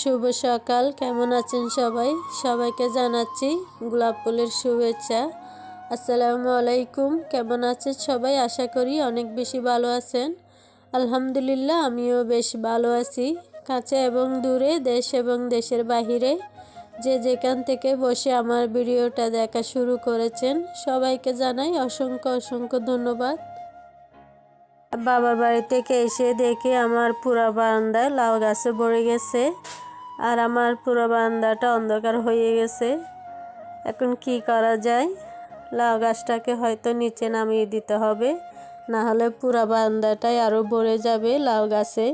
শুভ সকাল। কেমন আছেন সবাই? সবাইকে জানাচ্ছি গোলাপ ফুলের শুভেচ্ছা। আসসালামু আলাইকুম। কেমন আছেন সবাই? আশা করি অনেক বেশি ভালো আছেন। আলহামদুলিল্লাহ, আমিও বেশ ভালো আছি। কাছে এবং দূরে, দেশ এবং দেশের বাহিরে যে যেখান থেকে বসে আমার ভিডিওটা দেখা শুরু করেছেন, সবাইকে জানাই অসংখ্য অসংখ্য ধন্যবাদ। বাবার বাড়ি থেকে এসে দেখি আমার পুরা বারান্দায় লাউ গাছে ভরে গেছে। আর আমার পুরো বারান্দাটা অন্ধকার হয়ে গেছে। এখন কি করা যায়? লাউ গাছটাকে হয়তো নিচে নামিয়ে দিতে হবে, না হলে পুরো বারান্দাটাই আরও ভরে যাবে লাউ গাছে।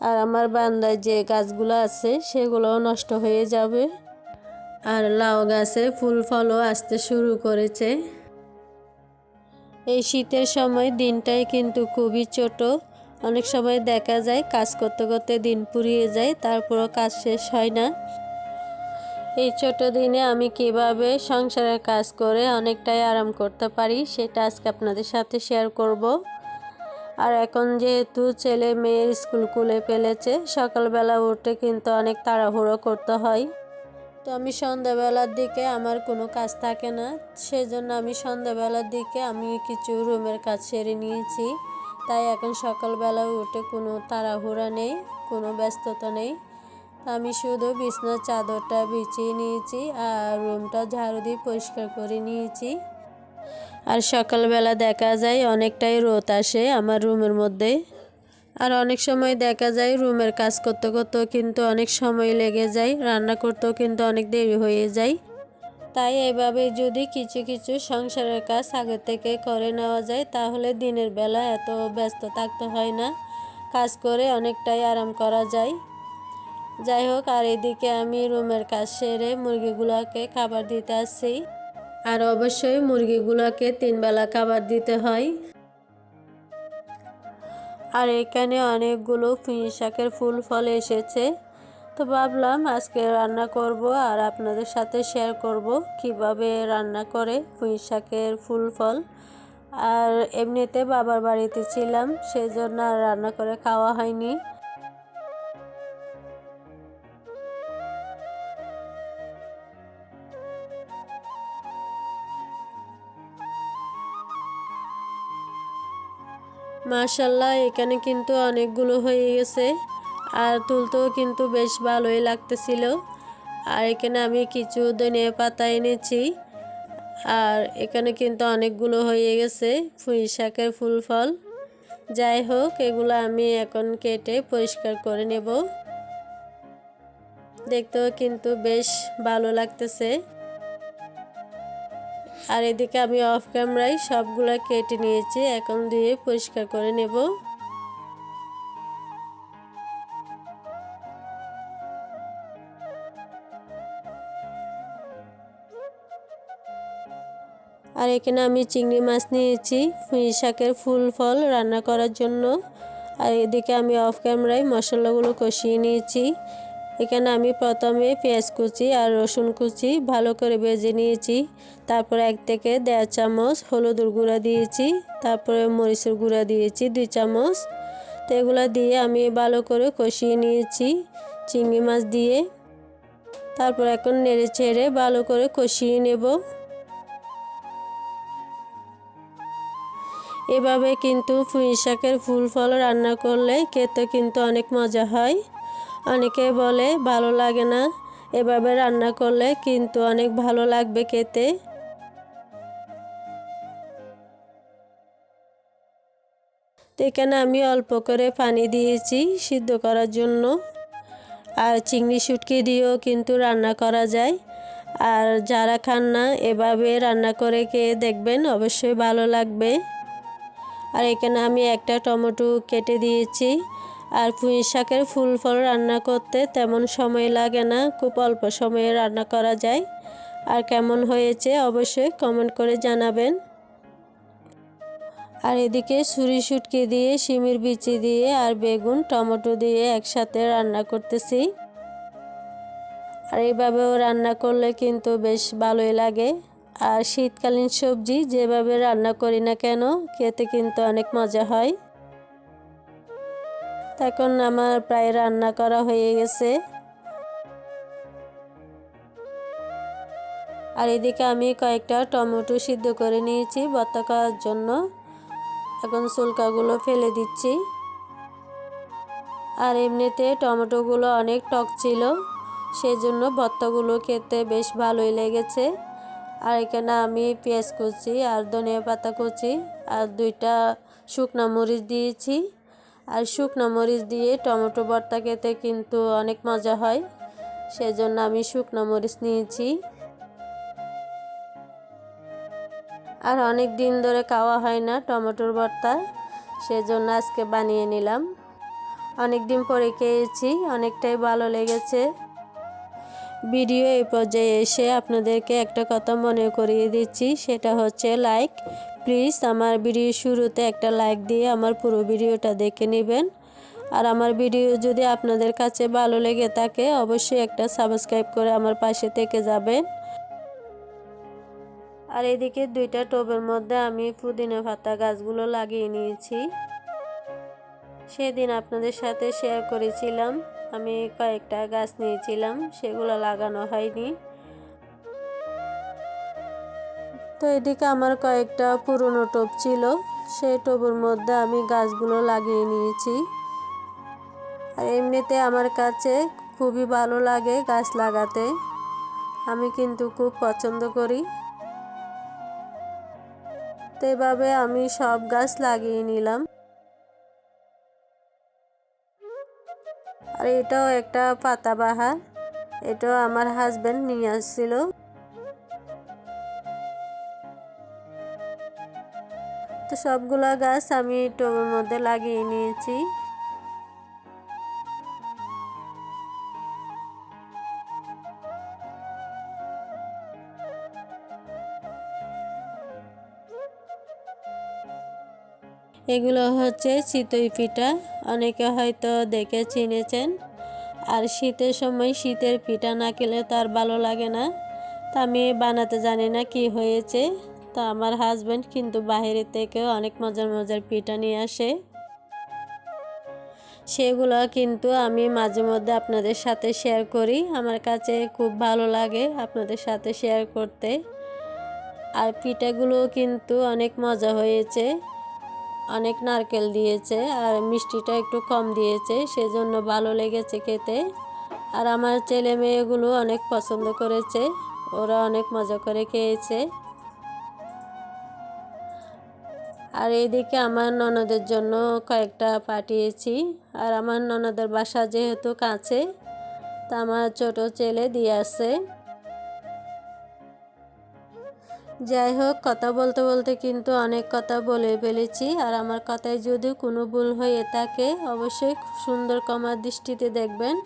আর আমার বারান্দায় যে গাছগুলো আছে, সেগুলোও নষ্ট হয়ে যাবে। আর লাউ গাছে ফুল ফলও আসতে শুরু করেছে। এই শীতের সময় দিনটাই কিন্তু খুবই ছোট। অনেক সময় দেখা যায় কাজ করতে করতে দিন পুরিয়ে যায়, তারপরও কাজ শেষ হয় না। এই ছোট দিনে আমি কীভাবে সংসারের কাজ করে অনেকটাই আরাম করতে পারি, সেটা আজকে আপনাদের সাথে শেয়ার করব। আর এখন যেহেতু ছেলে মেয়ের স্কুল খুলে ফেলেছে, সকালবেলা উঠে কিন্তু অনেক তাড়াহুড়ো করতে হয়। তো আমি সন্ধ্যাবেলার দিকে আমার কোনো কাজ থাকে না, সেজন্য আমি সন্ধ্যাবেলার দিকে আমি কিছু রুমের কাজ সেরে নিয়েছি। তাই এখন সকালবেলা উঠে কোনো তাড়াহুড়া নেই, কোনো ব্যস্ততা নেই। আমি শুধু বিছনার চাদরটা বিছিয়ে নিয়েছি আর রুমটা ঝাড়ু দিয়ে পরিষ্কার করে নিয়েছি। আর সকালবেলা দেখা যায় অনেকটাই রোদ আসে আমার রুমের মধ্যে। আর অনেক সময় দেখা যায় রুমের কাজ করতে করতেও কিন্তু অনেক সময় লেগে যায়, রান্না করতেও কিন্তু অনেক দেরি হয়ে যায়। তাই এভাবে যদি কিছু কিছু সংসারের কাজ আগে থেকে করে নেওয়া যায়, তাহলে দিনের বেলা এত ব্যস্ত থাকতে হয় না। কাজ করে অনেকটাই আরাম করা যায়। যাই হোক, আর এদিকে আমি রুমের কাজ সেরে মুরগিগুলোকে খাবার দিতে আসছি। আর অবশ্যই মুরগিগুলোকে তিনবেলা খাবার দিতে হয়। আর এখানে অনেকগুলো পুঁই শাকের ফুল ফল এসেছে। তো ভাবলাম আজকে রান্না করব আর আপনাদের সাথে শেয়ার করব কীভাবে রান্না করে পুঁই শাকের ফুল ফল। আর এমনিতে বাবার বাড়িতে ছিলাম সেই জন্য আর রান্না করে খাওয়া হয়নি। মাশাল্লাহ, এখানে কিন্তু অনেকগুলো হয়ে গেছে। আর তুলতেও কিন্তু বেশ ভালোই লাগতেছিল। আর এখানে আমি কিছু ধনিয়া পাতা এনেছি। আর এখানে কিন্তু অনেকগুলো হয়ে গেছে ফুল শাকের ফুল ফল। যাই হোক, এগুলো আমি এখন কেটে পরিষ্কার করে নেব। দেখতেও কিন্তু বেশ ভালো লাগতেছে। আর এদিকে আমি অফ ক্যামেরায় সবগুলো কেটে নিয়েছি, এখন দিয়ে পরিষ্কার করে নেব। আর এখানে আমি চিংড়ি মাছ নিয়েছি, পুঁই শাকের ফুল ফল রান্না করার জন্য। আর এদিকে আমি অফ ক্যামেরায় মশলাগুলো কষিয়ে নিয়েছি। এখানে আমি প্রথমে পেঁয়াজ কুচি আর রসুন কুচি ভালো করে ভেজে নিয়েছি। তারপর এক থেকে দেড় চামচ হলুদের গুঁড়া দিয়েছি, তারপরে মরিচের গুঁড়া দিয়েছি দুই চামচ। তো এগুলো দিয়ে আমি ভালো করে কষিয়ে নিয়েছি চিংড়ি মাছ দিয়ে। তারপর এখন নেড়ে ছেড়ে ভালো করে কষিয়ে নেব। এভাবে কিন্তু পুঁই শাকের ফুল ফল রান্না করলে খেতে কিন্তু অনেক মজা হয়। অনেকে বলে, ভালো লাগে না। এভাবে রান্না করলে কিন্তু অনেক ভালো লাগবে খেতে। এখানে আমি অল্প করে পানি দিয়েছি সিদ্ধ করার জন্য। আর চিংড়ি শুটকি দিয়েও কিন্তু রান্না করা যায়। আর যারা খান না, এভাবে রান্না করে খেয়ে দেখবেন অবশ্যই ভালো লাগবে। আর এখানে আমি একটা টমেটো কেটে দিয়েছি। আর পুঁই শাকের ফুল ফল রান্না করতে তেমন সময় লাগে না, খুব অল্প সময়ে রান্না করা যায়। আর কেমন হয়েছে অবশ্যই কমেন্ট করে জানাবেন। আর এদিকে ছুরি শুটকি দিয়ে, শিমির বিচি দিয়ে আর বেগুন, টমেটো দিয়ে একসাথে রান্না করতেছি। আর এইভাবেও রান্না করলে কিন্তু বেশ ভালোই লাগে। আর শীতকালীন সবজি যেভাবে রান্না করি না কেন, খেতে কিন্তু অনেক মজা হয়। তখন আমার প্রায় রান্না করা হয়ে গেছে। আর এদিকে আমি কয়েকটা টমেটো সিদ্ধ করে নিয়েছি বতাকার জন্য। এখন চুলকাগুলো ফেলে দিচ্ছি। আর এমনিতে টমেটোগুলো অনেক টক ছিল, সেজন্য ভর্তাগুলো খেতে বেশ ভালোই লেগেছে। আর এখানে আমি পেঁয়াজ কুচি আর ধনিয়া পাতা কুচি আর দুইটা শুকনো মরিচ দিয়েছি। আর শুকনো মরিচ দিয়ে টমেটো ভর্তা খেতে কিন্তু অনেক মজা হয়, সেজন্য আমি শুকনো মরিচ নিয়েছি। আর অনেক দিন ধরে খাওয়া হয় না টমেটোর ভর্তা, সেজন্য আজকে বানিয়ে নিলাম। অনেক দিন পরে খেয়েছি, অনেকটাই ভালো লেগেছে। ভিডিও এই পর্যায়ে এসে আপনাদেরকে একটা কথা মনে করিয়ে দিচ্ছি, সেটা হচ্ছে লাইক প্লিজ আমার ভিডিও শুরুতে একটা লাইক দিয়ে আমার পুরো ভিডিওটা দেখে নেবেন। আর আমার ভিডিও যদি আপনাদের কাছে ভালো লেগে থাকে, অবশ্যই একটা সাবস্ক্রাইব করে আমার পাশে থেকে যাবেন। আর এদিকে দুইটা টবের মধ্যে আমি পুদিনা পাতা গাছগুলো লাগিয়ে নিয়েছি। সেদিন আপনাদের সাথে শেয়ার করেছিলাম। আমি কয়েকটা গাছ নিয়েছিলাম, সেগুলো লাগানো হয়নি। তো এদিকে আমার কয়েকটা পুরনো টোপ ছিল, সেই টোপের মধ্যে আমি গাছগুলো লাগিয়ে নিয়েছি। আর এমনিতে আমার কাছে খুবই ভালো লাগে গাছ লাগাতে। আমি কিন্তু খুব পছন্দ করি। তো এভাবে আমি সব গাছ লাগিয়ে নিলাম। আর এটাও একটা পাতাবাহার। এটাও আমার হাজব্যান্ড নিয়ে আসছিল। তো সবগুলা গাছ আমি টবের মধ্যে লাগিয়ে নিয়েছি। এগুলো হচ্ছে চিতই পিঠা। অনেকে হয়তো দেখে চিনেছেন। আর শীতের সময় শীতের পিঠা না খেলে তার ভালো লাগে না। তা আমি বানাতে জানি না কি হয়েছে। তো আমার হাজব্যান্ড কিন্তু বাইরে থেকে অনেক মজার মজার পিঠা নিয়ে আসে। সেগুলো কিন্তু আমি মাঝে মধ্যে আপনাদের সাথে শেয়ার করি। আমার কাছে খুব ভালো লাগে আপনাদের সাথে শেয়ার করতে। আর পিঠাগুলো কিন্তু অনেক মজা হয়েছে। অনেক নারকেল দিয়েছে আর মিষ্টিটা একটু কম দিয়েছে, সেজন্য ভালো লেগেছে খেতে। আর আমার ছেলে মেয়েগুলো অনেক পছন্দ করেছে, ওরা অনেক মজা করে খেয়েছে। আর এইদিকে আমার ননদের জন্য কয়েকটা পাঠিয়েছি, আর আমার ননদের বাসা যেহেতু কাছে, তা আমার ছোট ছেলে দিয়ে আসে যাই হোক, কথা বলতে বলতে কিন্তু অনেক কথা বলে ফেলেছি। আর আমার কথায় যদি কোনো ভুল হয়ে থাকে, অবশ্যই সুন্দর কমার দৃষ্টিতে দেখবেন।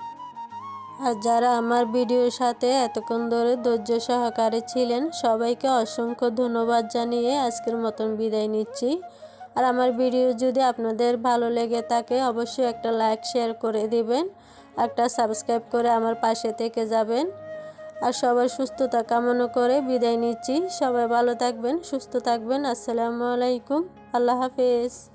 আর যারা আমার ভিডিওর সাথে এতক্ষণ ধরে ধৈর্য সহকারে ছিলেন, সবাইকে অসংখ্য ধন্যবাদ জানিয়ে আজকের মতন বিদায় নিচ্ছি। আর আমার ভিডিও যদি আপনাদের ভালো লেগে থাকে, অবশ্যই একটা লাইক, শেয়ার করে দিবেন। একটা সাবস্ক্রাইব করে আমার পাশে থেকে যাবেন। আর সবার সুস্থতা কামনা করে বিদায় নিচ্ছি। সবাই ভালো থাকবেন, সুস্থ থাকবেন। আসসালামু আলাইকুম। আল্লাহ হাফেজ।